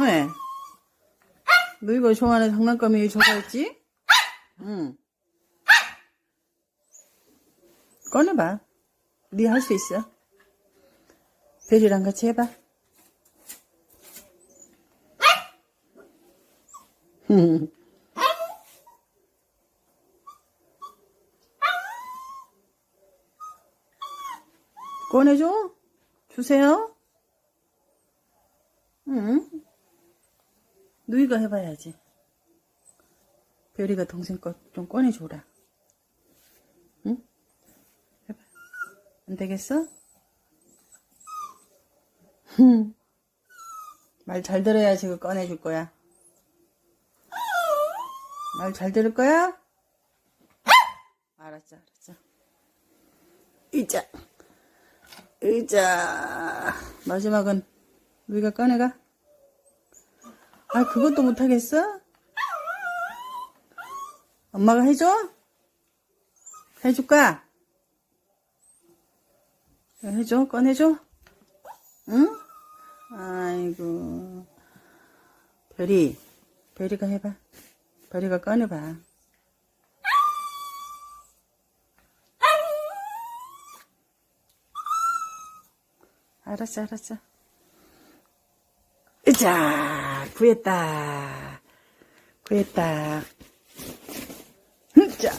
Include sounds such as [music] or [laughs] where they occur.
왜? 너희가 좋아하는 장난감이 저거 있지? 응. 꺼내봐. 네 할 수 있어. 베리랑 같이 해봐. [laughs] 꺼내줘? 주세요? 응. 누이가 해봐야지. 별이가 동생 것좀 꺼내줘라. 응? 해봐. 안 되겠어? 말 잘 들어야지 그 꺼내줄 거야. 말 잘 들을 거야? 알았어, 알았어. 의자. 의자. 마지막은 우리가 꺼내가? 아, 그것도 못하겠어? 엄마가 해줘? 해줄까? 해줘? 꺼내줘? 응? 아이고. 별이, 별이가 해봐. 별이가 꺼내봐. 알았어, 알았어. 으자, 구했다. 구했다. 자,